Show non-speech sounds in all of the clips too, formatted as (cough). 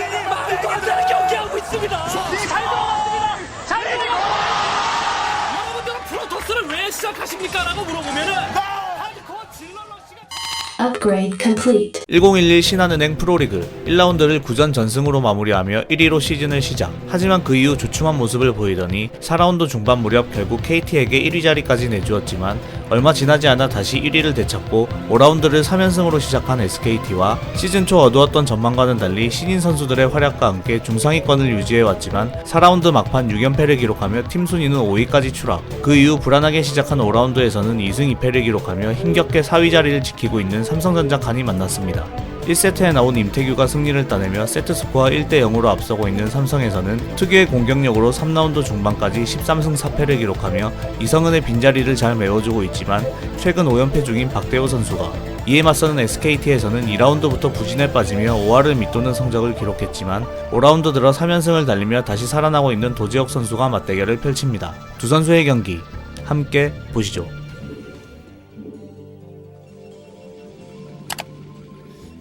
말도 안 되는 경기하고 있습니다. 잘 들어갔습니다. 잘 들어갔습니다. 여러분들은 프로토스를 왜 시작하십니까? 라고 물어보면은 Upgrade complete. 1011 신한은행 프로리그 1라운드를 9전 전승으로 마무리하며 1위로 시즌을 시작. 하지만 그 이후 주춤한 모습을 보이더니 4라운드 중반 무렵 결국 KT에게 1위 자리까지 내주었지만 얼마 지나지 않아 다시 1위를 되찾고 5라운드를 3연승으로 시작한 SKT와 시즌 초 어두웠던 전망과는 달리 신인 선수들의 활약과 함께 중상위권을 유지해왔지만 4라운드 막판 6연패를 기록하며 팀 순위는 5위까지 추락. 그 이후 불안하게 시작한 5라운드에서는 2승 2패를 기록하며 힘겹게 4위 자리를 지키고 있는 삼성전자 칸이 만났습니다. 1세트에 나온 임태규가 승리를 따내며 세트 스코어 1대 0으로 앞서고 있는 삼성에서는 특유의 공격력으로 3라운드 중반까지 13승 4패를 기록하며 이성은의 빈자리를 잘 메워주고 있지만 최근 5연패 중인 박대호 선수가 이에 맞서는 SKT에서는 2라운드부터 부진에 빠지며 5화를 밑도는 성적을 기록했지만 5라운드 들어 3연승을 달리며 다시 살아나고 있는 도지혁 선수가 맞대결을 펼칩니다. 두 선수의 경기 함께 보시죠.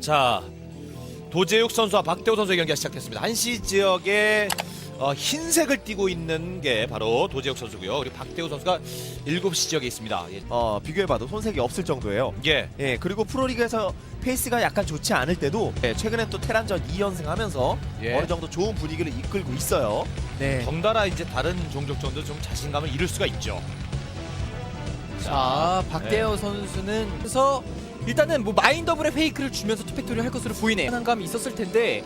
자 도재욱 선수와 박대호 선수의 경기가 시작됐습니다. 한시 지역에 어, 흰색을 띠고 있는 게 바로 도재욱 선수고요. 그리고 박대호 선수가 7시 지역에 있습니다. 예. 어, 비교해봐도 손색이 없을 정도예요. 예. 예, 그리고 프로리그에서 페이스가 약간 좋지 않을 때도 예, 최근에 또 테란전 2연승 하면서 예. 어느 정도 좋은 분위기를 이끌고 있어요. 네. 덩달아 이제 다른 종족전도 좀 자신감을 잃을 수가 있죠. 자, 박대호 선수는 그래서 일단은 뭐 마인더블의 페이크를 주면서 투팩토리 할 것으로 보이네요. 한감이 있었을 텐데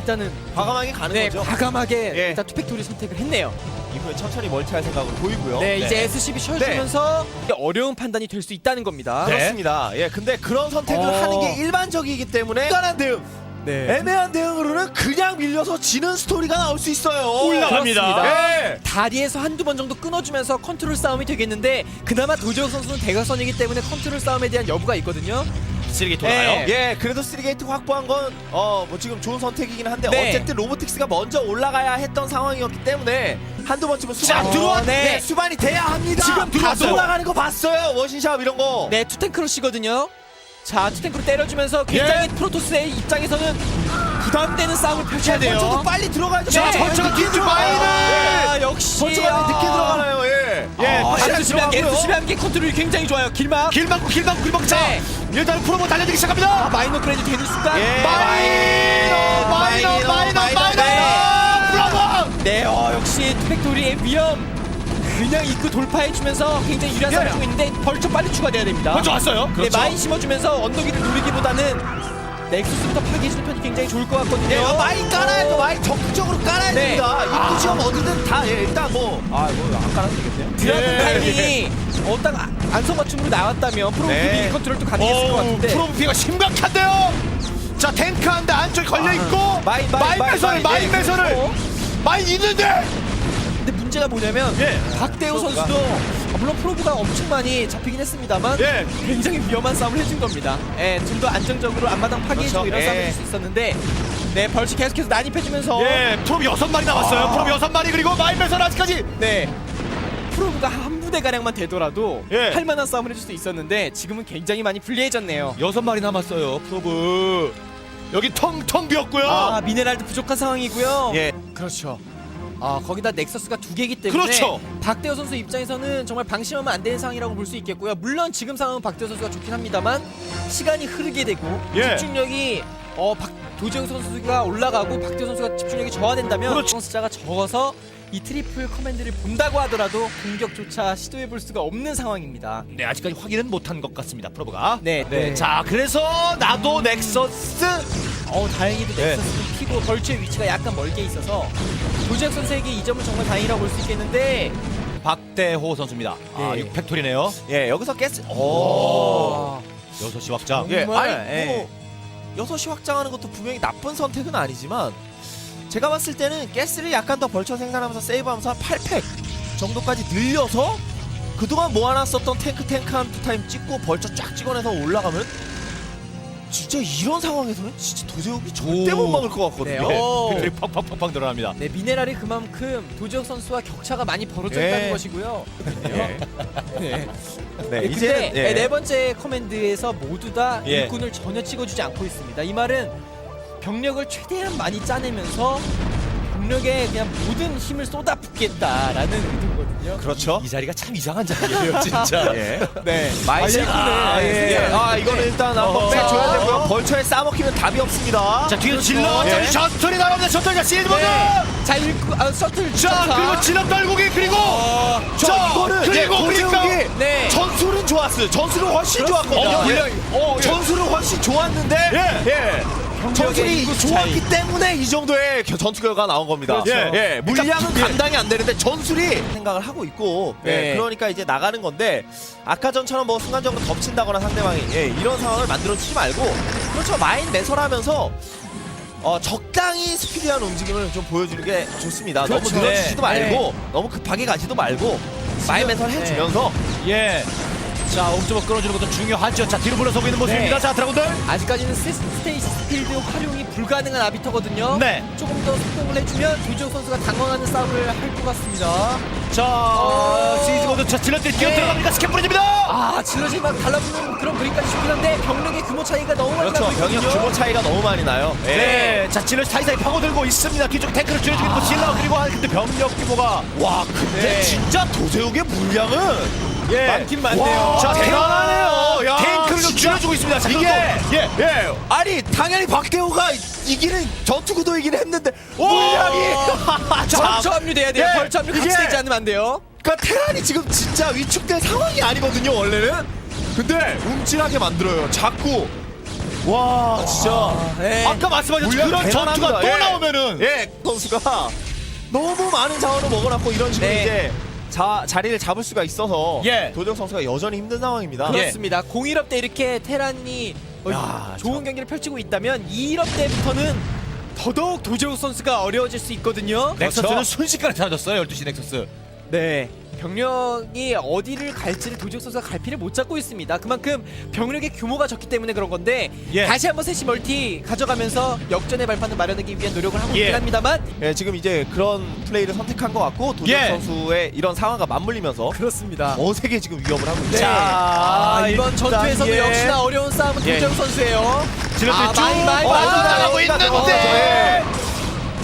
일단은 과감하게 가는 네, 거죠. 과감하게 예. 일단 투팩토리 선택을 했네요. 이후에 천천히 멀티할 생각으로 보이고요. 네, 네. 이제 SCB 쉬어주면서 어려운 판단이 될 수 있다는 겁니다. 네. 그렇습니다. 예, 근데 그런 선택을 어. 하는 게 일반적이기 때문에 간단한 대응, 네. 애매한 대응으로는 그냥 밀려서 지는 스토리가 나올 수 있어요. 그렇습니다. 예. 다리에서 한두 번 정도 끊어주면서 컨트롤 싸움이 되겠는데 그나마 도지혁 선수는 대각선이기 때문에 컨트롤 싸움에 대한 여부가 있거든요. 쓰레기 돌아요. 네. 예, 그래도 3게이트 확보한 건, 어, 뭐 지금 좋은 선택이긴 한데, 네. 어쨌든 로보틱스가 먼저 올라가야 했던 상황이었기 때문에, 한두 번쯤은 수반, 자, 들어왔- 네. 네. 수반이 돼야 합니다. 지금 다 들어왔어요. 올라가는 거 봤어요. 워신샵 이런 거. 네, 투탱크로시거든요. 자, 투탱크로 때려주면서 굉장히 프로토스의 입장에서는 부담되는 싸움을 펼쳐야 돼요. 벌쳐도 빨리 들어가야죠. 네. 벌쳐가 뒤쪽 마인을! 아, 역시 벌쳐가 늦게 아. 들어가나요, 예. 예, 아, 한 개, 들어가고요. 한개 컨트롤이 굉장히 좋아요. 길막. 길 막고 길 막고 길 막자. 네. 일단 프로모 달려들기 시작합니다. 아, 마이너 크레딧 되는 순간. 예. 마이너 마이너 마이너 마이너 프로모. 네, 어, 역시 투팩토리의 위험. 그냥 입구 돌파해주면서 굉장히 유리한 싸움을 하고 있는데 벌써 빨리 추가돼야 됩니다. 먼저 왔어요. 네, 그렇죠. 마인 심어주면서 언덕 위를 누르기보다는 넥서스부터 파괴해주는 편이 굉장히 좋을 것 같거든요. 네, 마인 깔아야 돼. 마인 적극적으로 깔아야 네. 됩니다. 입구 지점 어디든 다, 예, 일단 뭐. 아, 뭐, 안 깔아도 되겠네요. 드라군 예. 타이밍이 어떤 아- 안성맞춤으로 나왔다면 프로 네. 네. 컨트롤도 가능했을 것 오, 같은데 프로모 피해가 심각한데요. 자 탱크 한대 안쪽에 걸려 있고 마인, 마인, 마인, 매선을 마인, 마인 예, 매선을 그렇죠. 마인 있는데 근데 문제가 뭐냐면 예. 박대호 프로브가. 선수도 아, 물론 프로브가 엄청 많이 잡히긴 했습니다만 예. 굉장히 위험한 싸움을 해준 겁니다. 예, 좀 더 안정적으로 앞마당 파괴해주고 그렇죠. 이런 예. 싸움을 해줄 수 있었는데 네, 벌칙 계속해서 난입해주면서 예 프로모 여섯 마리 남았어요. 아. 프로모 여섯 마리 그리고 마인 매선 아직까지 네. 프로브가 한 부대 가량만 되더라도 예. 할 만한 싸움을 해줄 수 있었는데 지금은 굉장히 많이 불리해졌네요. 여섯 마리 남았어요. 프로브 여기 텅텅 비었고요. 아 미네랄도 부족한 상황이고요. 예. 그렇죠. 아 거기다 넥서스가 두 개이기 때문에 그렇죠. 박대호 선수 입장에서는 정말 방심하면 안 되는 상황이라고 볼 수 있겠고요. 물론 지금 상황은 박대호 선수가 좋긴 합니다만 시간이 흐르게 되고 예. 집중력이 어 박, 도지영 선수가 올라가고 박대호 선수가 집중력이 저하된다면 그렇죠. 숫자가 적어서 이 트리플 커맨드를 본다고 하더라도 공격조차 시도해 볼 수가 없는 상황입니다. 네 아직까지 확인은 못한 것 같습니다. 프로브가. 네, 네. 자 그래서 나도 넥서스 어 다행히도 네. 넥서스는 피고 벌초의 위치가 약간 멀게 있어서 도지혁 선수에게 이 점은 정말 다행이라고 볼 수 있겠는데 박대호 선수입니다. 아 네. 6팩토리네요. 예, 여기서 가스. 오. 어... 여섯 시 확장. 예, 정말, 아니 예. 뭐 6시 확장하는 것도 분명히 나쁜 선택은 아니지만 제가 봤을 때는 가스를 약간 더 벌쳐 생산하면서 세이브하면서 한 8팩 정도까지 늘려서 그동안 모아놨었던 탱크 탱크 한두 타임 찍고 벌쳐 쫙 찍어내서 올라가면 진짜 이런 상황에서는 진짜 도제욱이 절대 오. 못 막을 것 같거든요. 네, 네. 오. 팩토리 팍팍팍팍 들어갑니다. 네 미네랄이 그만큼 도지혁 선수와 격차가 많이 벌어져 예. 있다는 것이고요. 예. 네. 네, 네, 이제는 근데 예. 네 번째 커맨드에서 모두 다 예. 일꾼을 전혀 찍어주지 않고 있습니다. 이 말은 병력을 최대한 많이 짜내면서 병력에 그냥 모든 힘을 쏟아붓겠다라는 의도거든요. 그렇죠. 이 자리가 참 이상한 자리예요, (laughs) 진짜. 예. 네, 마이셰프는 아, 예. 아, 이거는 일단 한번 어. 빼줘야 되고요. 벌처에 싸먹히면 답이 없습니다. 자, 뒤에서 질러. 예. 자, 셔틀이 나옵니다. 셔틀과 실버드. 네. 자, 일구, 아, 셔틀 자. 그리고 질러 떨구기 그리고 자, 이거는 그리고 예, 그러니까 네. 전술은 좋았어요. 전술은 훨씬 좋았거든요. 어, 예. 어, 예. 전술은 훨씬 좋았는데 예. 예. 전술이 좋았기 때문에 이 정도의 겨- 전투 결과가 나온 겁니다. 그렇죠. 예. 예. 물량은 예. 감당이 안 되는데 전술이 생각을 하고 있고 네. 예. 그러니까 이제 나가는 건데 아까 전처럼 뭐 순간적으로 덮친다거나 상대방이 예. 이런 상황을 만들어 주지 말고 그렇죠. 마인 매설하면서 어, 적당히 스피디한 움직임을 좀 보여주는 게 좋습니다. 그렇죠. 너무 늘어지지도 네. 말고 너무 급하게 가지도 말고 마인 매설 해주면서 예. 자, 옥저버 끌어주는 것도 중요하죠. 자, 뒤로 물러서고 있는 모습입니다. 네. 자, 드라군들. 아직까지는 스- 스테이시 스필드 활용이 불가능한 아비터거든요. 네. 조금 더 속공을 해주면 조지혁 선수가 당황하는 싸움을 할 것 같습니다. 자, 어. 시즈 모드 자, 질러들이 뛰어 네. 들어갑니다. 스캔 뿌려집니다. 아, 질러지 막 달라붙는 그런 그림까지 좋긴 한데 병력의 규모 차이가 너무 많이 그렇죠. 나고 있거든요. 병력 규모 차이가 너무 많이 나요. 예. 네. 자, 질러 사이사이 파고들고 있습니다. 뒤쪽에 탱크를 줄여주고 있고 질러 그리고 아, 근데 병력 규모가 와, 근데 네. 진짜 도제욱의 물량은 예. 많긴 많네요. 와, 자, 대단하네요. 야, 탱크를 좀. 줄여주고 있습니다. 자, 이게 예. 예. 아니 당연히 박대호가 이기는 전투 구도이긴 했는데 물량이 (laughs) 벌처 합류돼야 돼요. 예, 벌처 합류 같이 이게- 되지 않으면 안 돼요. 그러니까 테란이 지금 진짜 위축된 상황이 아니거든요 원래는. 근데 움찔하게 만들어요. 자꾸 와 진짜 네. 아까 말씀하신 물량 그런 전투가 대단합니다. 또 예. 나오면은 예 선수가 너무 많은 자원을 먹어놨고 이런 식으로 네. 이제 자, 자리를 잡을 수가 있어서 예. 도정 선수가 여전히 힘든 상황입니다. 그렇습니다. 01업 때 이렇게 테란이 어, 야, 좋은 경기를 펼치고 있다면 2일업 때부터는 더더욱 도재욱 선수가 어려워질 수 있거든요. 넥서스는 순식간에 사라졌어요. 12시 넥서스. 네. 병력이 어디를 갈지를 도지혁 선수가 갈피를 못 잡고 있습니다. 그만큼 병력의 규모가 적기 때문에 그런 건데 예. 다시 한번 셋이 멀티 가져가면서 역전의 발판을 마련하기 위한 노력을 하고 예. 있긴 합니다만 예, 지금 이제 그런 플레이를 선택한 것 같고 도정 예. 선수의 이런 상황과 맞물리면서 그렇습니다. 어색에 지금 위협을 하고 있죠. 네. 아, 이번 일단, 전투에서도 예. 역시나 어려운 싸움은 예. 도재욱 선수예요. 질럿들이 아, 쭉 많이, 많이, 어, 많이 나가고 나가고 있는데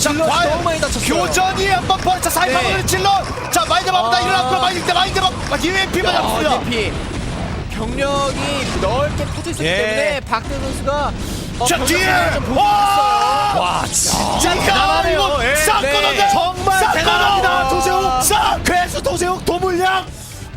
자, 과연 너무 많이 다쳤어요. 교전이 한번 벌써 사이파고는 네. 질럿 자 마인드 마보다 아. 일어났고 마인드 마인드 마 UMP만 아, 잡습니다 DP. 병력이 넓게 퍼져 있었기 예. 때문에 박대 선수가 어, 자 병력 뒤에 상황을 좀 보고 와, 있어요. 와 진짜 야, 대단하네요 예. 네. 싹 끊어내 정말 싹 대단합니다. 끊어. 도세욱 싹 그래서 도세욱 도물량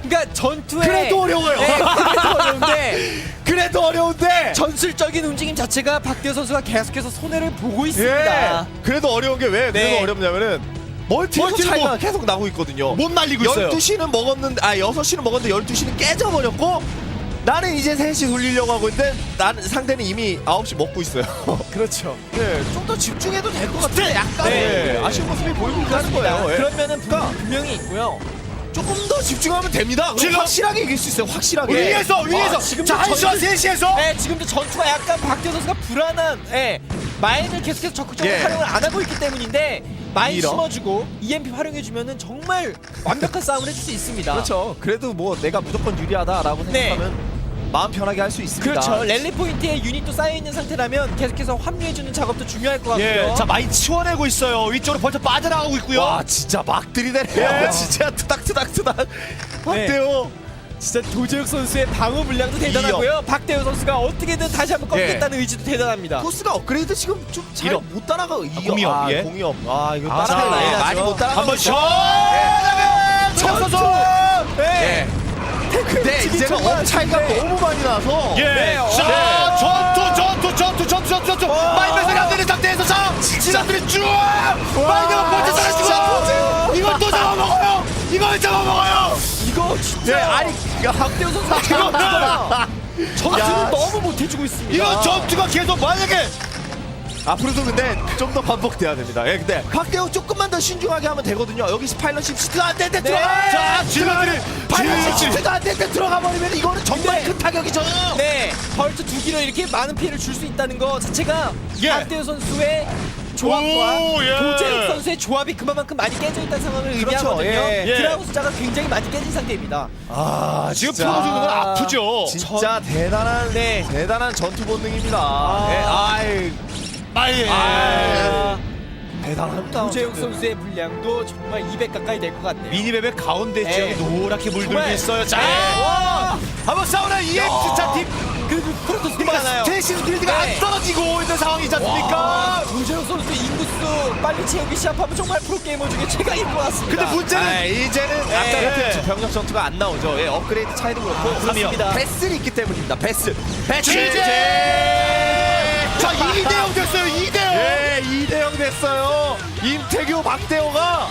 그러니까 전투에 그래도 어려워요. 네, 그래도 (laughs) 어려운데 그래도 어려운데 전술적인 움직임 자체가 박대호 선수가 계속해서 손해를 보고 있습니다. 예. 그래도 어려운 게왜 네. 그래도 어렵냐면은 멀티 멀티를 차이가 못- 계속 나고 있거든요. 못 날리고 있어요 12시는 먹었는데 아 6시는 먹었는데 12시는 깨져버렸고 나는 이제 3시 돌리려고 하고 있는데 나는 상대는 이미 9시 먹고 있어요. (laughs) 그렇죠. 네, 좀 더 집중해도 될 것 같은데 약간 네. 네, 아쉬운 모습이 보이고 있다는 거예요. 예. 그러면은 분- 분명히 있고요. 조금 더 집중하면 됩니다. 질러. 확실하게 이길 수 있어요. 확실하게. 위에서 위에서 아, 지금도 자 1시와 전투- 3시에서 네, 지금도 전투가 약간 박대호 선수가 불안한 예, 마인을 계속해서 적극적으로 예. 활용을 안 하고 있기 때문인데 마인 밀어. 심어주고 EMP 활용해주면은 정말 완벽한 싸움을 해줄 수 있습니다. 그렇죠. 그래도 뭐 내가 무조건 유리하다라고 네. 생각하면 마음 편하게 할 수 있습니다. 그렇죠. 랠리 포인트에 유닛도 쌓여 있는 상태라면 계속해서 합류해주는 작업도 중요할 것 같고요. 예, 자 많이 치워내고 있어요 위쪽으로 벌써 빠져나가고 있고요 와 진짜 막 들이대네요. 예. 진짜 투닥투닥투닥. 박대호. 진짜 도재욱 선수의 방어 물량도 대단하고요. 박대호 선수가 어떻게든 다시 한번 꺾겠다는 의지도 대단합니다. 코스가 업그레이드 지금 좀 잘 이런. 못 따라가. 공이업, 아, 예. 공이업. 아 이거 아, 따라가기 자, 많이 예. 못 따라가. 한번 시원하게 전투. 쳤어서 예. 근데 이제는 업 차이가 너무 많이 나서. 예. 네, 어. 자, 전투, 전투, 전투, 전투, 전투, 전투. 마인 배설이 안 되는 상태에서 자, 지나들이 쭉. 마인드가 벌써 사라지고. 이걸 또 잡아먹어요. 이걸 잡아먹어요. 이거 진짜 예, 아니 박대호 선수가 이거는 (laughs) 전투를 야, 너무 못해주고 있습니다. 이건 전투가 계속 만약에 앞으로도 근데 좀 더 반복돼야 됩니다. 예, 근데 박대호 조금만 더 신중하게 하면 되거든요. 여기 파일럿 시프트가 안될때 네. 들어가. 자, 질러들이 질러들이 시프트가 안될때 들어가 버리면 이거는 정말 근데- 큰 타격이죠. 네, 벌트 두 기로 이렇게 많은 피해를 줄 수 있다는 거 자체가 예. 박대호 선수의 조합과 오, 예. 도재욱 선수의 조합이 그만큼 많이 깨져 있다는 상황을 그렇죠, 의미하거든요. 예. 예. 드라우 숫자가 굉장히 많이 깨진 상태입니다. 아, 지금 진짜. 풀어주는 건 아프죠. 진짜 대단한 네. 대단한 전투 본능입니다. 예, 아예. 아, 대단합니다. 어쨌든. 선수의 물량도 정말 200 가까이 될 것 같네요. 미니맵의 가운데 네. 지역이 노랗게 물들고 정말. 있어요. 자, 네. 와! 한번 싸우나 EX 차 팀 그리고 프로토스가 나요. 스테이시 빌드가 네. 안 떨어지고 있는 상황이지 않습니까? 도재욱 선수 인구수 빨리 채우기 시작하면 정말 프로게이머 중에 최강일 것 같습니다. 근데 문제는 아, 이제는 네. 아까 같은 병력 전투가 안 나오죠. 예, 업그레이드 차이도 그렇고 그럼요. 맞습니다. 베슬이 있기 때문입니다. 베슬. 베슬. 제재! 자, 2대0 됐어요, 2대0! 예, 2대0 됐어요. 임태규, 박대호가